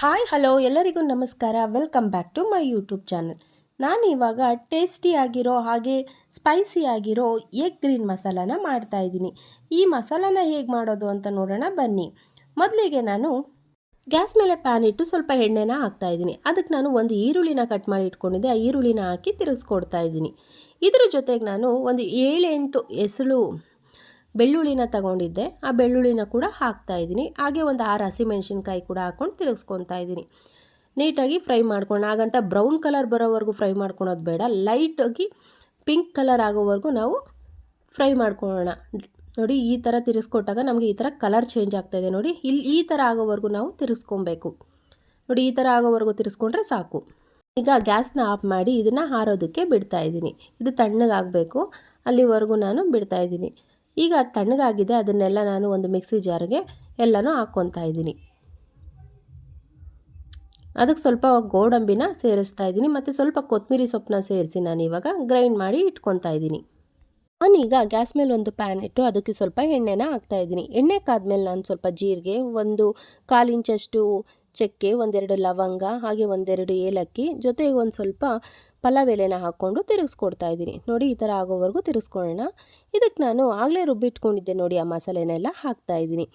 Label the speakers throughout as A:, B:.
A: Hi, hello, ಎಲ್ಲರಿಗೂ ನಮಸ್ಕಾರ. Welcome back to my YouTube channel. ನಾನು ಇವಾಗ ಟೇಸ್ಟಿ ಆಗಿರೋ ಹಾಗೆ ಸ್ಪೈಸಿ ಆಗಿರೋ ಎಗ್ ಗ್ರೀನ್ ಮಸಾಲಾನ ಮಾಡ್ತಾ ಇದ್ದೀನಿ. ಈ ಮಸಾಲಾನ ಹೇಗೆ ಮಾಡೋದು ಅಂತ ನೋಡೋಣ, ಬನ್ನಿ. ಮೊದಲಿಗೆ ನಾನು ಗ್ಯಾಸ್ ಮೇಲೆ ಪ್ಯಾನ್ ಇಟ್ಟು ಸ್ವಲ್ಪ ಎಣ್ಣೆನ ಹಾಕ್ತಾ ಇದ್ದೀನಿ. ಅದಕ್ಕೆ ನಾನು ಒಂದು ಈರುಳ್ಳಿನ ಕಟ್ ಮಾಡಿ ಇಟ್ಕೊಂಡಿದ್ದೆ. ಆ ಈರುಳ್ಳಿನ ಹಾಕಿ ತಿರುಗಿಸ್ಕೊಡ್ತಾ ಇದ್ದೀನಿ. ಇದರ ಜೊತೆಗೆ ನಾನು ಒಂದು ಏಳೆಂಟು ಎಸಳು ಬೆಳ್ಳುಳ್ಳಿನ ತಗೊಂಡಿದ್ದೆ. ಆ ಬೆಳ್ಳುಳ್ಳಿನ ಕೂಡ ಹಾಕ್ತಾ ಇದ್ದೀನಿ. ಹಾಗೆ ಒಂದು ಆರು ಹಸಿಮೆಣ್ಸಿನ್ಕಾಯಿ ಕೂಡ ಹಾಕ್ಕೊಂಡು ತಿರುಗಿಸ್ಕೊತಾ ಇದ್ದೀನಿ. ನೀಟಾಗಿ ಫ್ರೈ ಮಾಡ್ಕೊಂಡು ಹಾಗಂತ ಬ್ರೌನ್ ಕಲರ್ ಬರೋವರೆಗೂ ಫ್ರೈ ಮಾಡ್ಕೊಳೋದು ಬೇಡ. ಲೈಟಾಗಿ ಪಿಂಕ್ ಕಲರ್ ಆಗೋವರೆಗೂ ನಾವು ಫ್ರೈ ಮಾಡ್ಕೊಳ್ಳೋಣ. ನೋಡಿ, ಈ ಥರ ತಿರ್ಸ್ಕೊಟ್ಟಾಗ ನಮಗೆ ಈ ಥರ ಕಲರ್ ಚೇಂಜ್ ಆಗ್ತಾಯಿದೆ ನೋಡಿ ಇಲ್ಲಿ ಈ ಥರ ಆಗೋವರೆಗೂ ನಾವು ತಿರ್ಸ್ಕೊಬೇಕು ನೋಡಿ, ಈ ಥರ ಆಗೋವರೆಗೂ ತಿರ್ಸ್ಕೊಂಡ್ರೆ ಸಾಕು. ಈಗ ಗ್ಯಾಸ್ನ ಆಫ್ ಮಾಡಿ ಇದನ್ನು ಹಾರೋದಕ್ಕೆ ಬಿಡ್ತಾ ಇದ್ದೀನಿ. ಇದು ತಣ್ಣಗಾಗಬೇಕು. ಅಲ್ಲಿವರೆಗೂ ನಾನು ಬಿಡ್ತಾ ಇದ್ದೀನಿ. ಈಗ ಅದು ತಣ್ಣಗಾಗಿದೆ, ಅದನ್ನೆಲ್ಲ ನಾನು ಒಂದು ಮಿಕ್ಸಿ ಜಾರ್ಗೆ ಎಲ್ಲನೂ ಹಾಕ್ಕೊತಾ ಇದ್ದೀನಿ. ಅದಕ್ಕೆ ಸ್ವಲ್ಪ ಗೋಡಂಬಿನ ಸೇರಿಸ್ತಾ ಇದ್ದೀನಿ, ಮತ್ತು ಸ್ವಲ್ಪ ಕೊತ್ತಂಬರಿ ಸೊಪ್ಪನ್ನ ಸೇರಿಸಿ ನಾನು ಇವಾಗ ಗ್ರೈಂಡ್ ಮಾಡಿ ಇಟ್ಕೊತಾ ಇದ್ದೀನಿ. ನಾನೀಗ ಗ್ಯಾಸ್ ಮೇಲೆ ಒಂದು ಪ್ಯಾನ್ ಇಟ್ಟು ಅದಕ್ಕೆ ಸ್ವಲ್ಪ ಎಣ್ಣೆನ ಹಾಕ್ತಾ ಇದ್ದೀನಿ. ಎಣ್ಣೆ ಕಾದ್ಮೇಲೆ ನಾನು ಸ್ವಲ್ಪ ಜೀರಿಗೆ, ಒಂದು ಕಾಲು ಇಂಚಷ್ಟು ಚಕ್ಕೆ ಒಂದೆರಡು ಲವಂಗ, ಹಾಗೆ ಒಂದೆರಡು ಏಲಕ್ಕಿ, ಜೊತೆಗೆ ಒಂದು ಸ್ವಲ್ಪ ಪಲಾವ್ ಎಲೆನ ಹಾಕ್ಕೊಂಡು ತಿರುಗಿಸ್ಕೊಡ್ತಾ ಇದ್ದೀನಿ. ನೋಡಿ, ಈ ಥರ ಆಗೋವರೆಗೂ ತಿರುಗಿಸ್ಕೊಳ್ಳೋಣ. ಇದಕ್ಕೆ ನಾನು ಆಗಲೇ ರುಬ್ಬಿಟ್ಕೊಂಡಿದ್ದೆ ನೋಡಿ ಆ ಮಸಾಲೆನೆಲ್ಲ ಹಾಕ್ತಾ ಇದ್ದೀನಿ.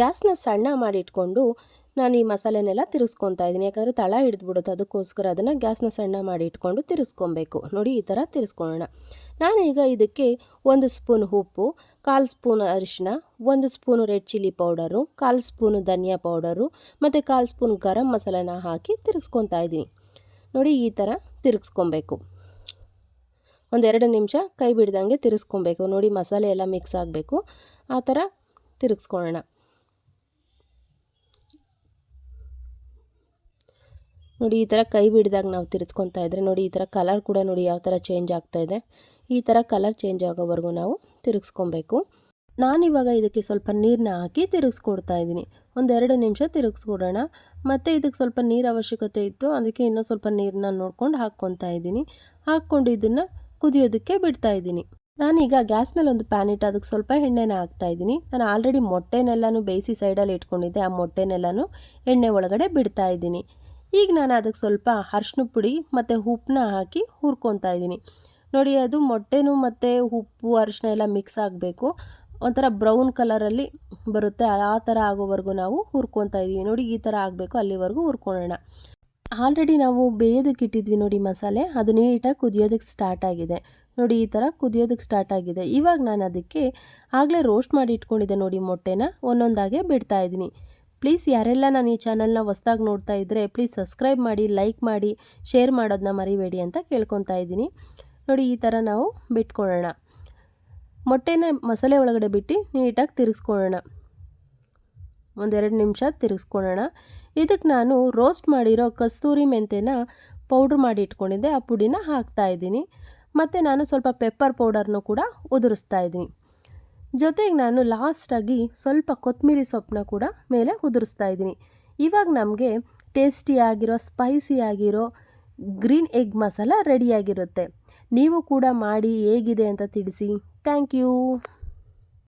A: ಗ್ಯಾಸ್ನ ಸಣ್ಣ ಮಾಡಿ ಇಟ್ಕೊಂಡು ನಾನು ಈ ಮಸಾಲೆನೆಲ್ಲ ತಿರುಗಿಸ್ಕೊತಾ ಇದ್ದೀನಿ. ಯಾಕಂದರೆ ತಳ ಹಿಡಿದ್ಬಿಡುತ್ತೆ, ಅದಕ್ಕೋಸ್ಕರ ಅದನ್ನು ಗ್ಯಾಸ್ನ ಸಣ್ಣ ಮಾಡಿ ಇಟ್ಕೊಂಡು ತಿರುಗಿಸ್ಕೊಬೇಕು. ನೋಡಿ, ಈ ಥರ ತಿರುಸ್ಕೊಳ್ಳೋಣ ನಾನೀಗ ಇದಕ್ಕೆ ಒಂದು ಸ್ಪೂನ್ ಉಪ್ಪು ಕಾಲು ಸ್ಪೂನ್ ಅರಿಶಿನ ಒಂದು ಸ್ಪೂನು ರೆಡ್ ಚಿಲ್ಲಿ ಪೌಡರು, ಕಾಲು ಸ್ಪೂನು ಧನಿಯಾ ಪೌಡರು ಮತ್ತು ಕಾಲು ಸ್ಪೂನ್ ಗರಂ ಮಸಾಲೆನ ಹಾಕಿ ತಿರುಗಿಸ್ಕೊತಾ ಇದ್ದೀನಿ. ನೋಡಿ ಈ ಥರ ತಿರುಗಿಸ್ಕೊಬೇಕು. ಒಂದೆರಡು ನಿಮಿಷ ಕೈ ಬಿಡ್ದಂಗೆ ತಿರುಗಿಸ್ಕೊಬೇಕು. ನೋಡಿ ಮಸಾಲೆ ಎಲ್ಲ ಮಿಕ್ಸ್ ಆಗಬೇಕು. ಆ ಥರ ತಿರುಗಿಸ್ಕೊಳ್ಳೋಣ. ನೋಡಿ ಈ ಥರ ಕೈ ಬಿಡ್ದಾಗ ನಾವು ತಿರ್ಸ್ಕೊತಾ ಇದ್ದರೆ ನೋಡಿ ಈ ಥರ ಕಲರ್ ಕೂಡ ನೋಡಿ ಯಾವ ಥರ ಚೇಂಜ್ ಆಗ್ತಾಯಿದೆ ಈ ಥರ ಕಲರ್ ಚೇಂಜ್ ಆಗೋವರೆಗೂ ನಾವು ತಿರುಗಿಸ್ಕೊಬೇಕು. ನಾನಿವಾಗ ಇದಕ್ಕೆ ಸ್ವಲ್ಪ ನೀರನ್ನ ಹಾಕಿ ತಿರುಗಿಸ್ಕೊಡ್ತಾ ಇದ್ದೀನಿ. ಒಂದೆರಡು ನಿಮಿಷ ತಿರುಗಿಸ್ಕೊಡೋಣ. ಮತ್ತು ಇದಕ್ಕೆ ಸ್ವಲ್ಪ ನೀರು ಅವಶ್ಯಕತೆ ಇತ್ತು, ಅದಕ್ಕೆ ಇನ್ನೂ ಸ್ವಲ್ಪ ನೀರನ್ನ ನೋಡ್ಕೊಂಡು ಹಾಕ್ಕೊತಾ ಇದ್ದೀನಿ. ಹಾಕ್ಕೊಂಡು ಇದನ್ನು ಕುದಿಯೋದಕ್ಕೆ ಬಿಡ್ತಾ ಇದ್ದೀನಿ. ನಾನೀಗ ಗ್ಯಾಸ್ ಮೇಲೆ ಒಂದು ಪ್ಯಾನ್ ಇಟ್ಟು ಅದಕ್ಕೆ ಸ್ವಲ್ಪ ಎಣ್ಣೆನ ಹಾಕ್ತಾ ಇದ್ದೀನಿ. ನಾನು ಆಲ್ರೆಡಿ ಮೊಟ್ಟೆನೆಲ್ಲನೂ ಬೇಯಿಸಿ ಸೈಡಲ್ಲಿ ಇಟ್ಕೊಂಡಿದ್ದೆ. ಆ ಮೊಟ್ಟೆನೆಲ್ಲನೂ ಎಣ್ಣೆ ಒಳಗಡೆ ಬಿಡ್ತಾ ಇದ್ದೀನಿ. ಈಗ ನಾನು ಅದಕ್ಕೆ ಸ್ವಲ್ಪ ಅರ್ಶಿನ ಪುಡಿ ಮತ್ತು ಉಪ್ಪನ್ನ ಹಾಕಿ ಹುರ್ಕೊತಾ ಇದ್ದೀನಿ. ನೋಡಿ, ಅದು ಮೊಟ್ಟೆನೂ ಮತ್ತು ಉಪ್ಪು ಅರಿಶಿನ ಎಲ್ಲ ಮಿಕ್ಸ್ ಆಗಬೇಕು. ಒಂಥರ ಬ್ರೌನ್ ಕಲರಲ್ಲಿ ಬರುತ್ತೆ. ಆ ಥರ ಆಗೋವರೆಗೂ ನಾವು ಹುರ್ಕೊತಾ ಇದ್ದೀವಿ. ನೋಡಿ, ಈ ಥರ ಆಗಬೇಕು. ಅಲ್ಲಿವರೆಗೂ ಹುರ್ಕೊಳ್ಳೋಣ. ಆಲ್ರೆಡಿ ನಾವು ಬೇಯೋದಕ್ಕೆ ಇಟ್ಟಿದ್ವಿ ನೋಡಿ ಮಸಾಲೆ. ಅದು ನೀಟಾಗಿ ಕುದಿಯೋದಕ್ಕೆ ಸ್ಟಾರ್ಟ್ ಆಗಿದೆ. ನೋಡಿ, ಈ ಥರ ಕುದಿಯೋದಕ್ಕೆ ಸ್ಟಾರ್ಟ್ ಆಗಿದೆ. ಇವಾಗ ನಾನು ಅದಕ್ಕೆ ಆಗಲೇ ರೋಸ್ಟ್ ಮಾಡಿ ಇಟ್ಕೊಂಡಿದ್ದೆ ನೋಡಿ ಮೊಟ್ಟೆನ. ಒಂದೊಂದಾಗೆ ಬಿಡ್ತಾ ಇದ್ದೀನಿ. ಪ್ಲೀಸ್ ಯಾರೆಲ್ಲ ನಾನು ಈ ಚಾನಲ್ನ ಹೊಸ್ದಾಗಿ ನೋಡ್ತಾ ಇದ್ದರೆ ಪ್ಲೀಸ್ ಸಬ್ಸ್ಕ್ರೈಬ್ ಮಾಡಿ ಲೈಕ್ ಮಾಡಿ ಶೇರ್ ಮಾಡೋದನ್ನ ಮರಿಬೇಡಿ ಅಂತ ಕೇಳ್ಕೊತಾ ಇದ್ದೀನಿ. ನೋಡಿ, ಈ ಥರ ನಾವು ಬಿಟ್ಕೊಳ್ಳೋಣ. ಮೊಟ್ಟೆನ ಮಸಾಲೆ ಒಳಗಡೆ ಬಿಟ್ಟು ನೀಟಾಗಿ ತಿರುಗಿಸ್ಕೊಳ್ಳೋಣ. ಒಂದೆರಡು ನಿಮಿಷ ತಿರುಗಿಸ್ಕೊಳ್ಳೋಣ. ಇದಕ್ಕೆ ನಾನು ರೋಸ್ಟ್ ಮಾಡಿರೋ ಕಸ್ತೂರಿ ಮೆಂತೆನ ಪೌಡ್ರ್ ಮಾಡಿ ಇಟ್ಕೊಂಡಿದ್ದೆ. ಆ ಪುಡಿನ ಹಾಕ್ತಾ ಇದ್ದೀನಿ. ಮತ್ತು ನಾನು ಸ್ವಲ್ಪ ಪೆಪ್ಪರ್ ಪೌಡರ್ನು ಕೂಡ ಉದುರಿಸ್ತಾ ಇದ್ದೀನಿ. ಜೊತೆಗೆ ನಾನು ಲಾಸ್ಟಾಗಿ ಸ್ವಲ್ಪ ಕೊತ್ತಂಬರಿ ಸೊಪ್ಪನ್ನ ಕೂಡ ಮೇಲೆ ಉದುರಿಸ್ತಾ ಇದ್ದೀನಿ. ಇವಾಗ ನಮಗೆ ಟೇಸ್ಟಿಯಾಗಿರೋ ಸ್ಪೈಸಿಯಾಗಿರೋ ಗ್ರೀನ್ ಎಗ್ ಮಸಾಲ ರೆಡಿಯಾಗಿರುತ್ತೆ ನೀವು ಕೂಡ ಮಾಡಿ ಹೇಗಿದೆ ಅಂತ ತಿಳಿಸಿ. Thank you.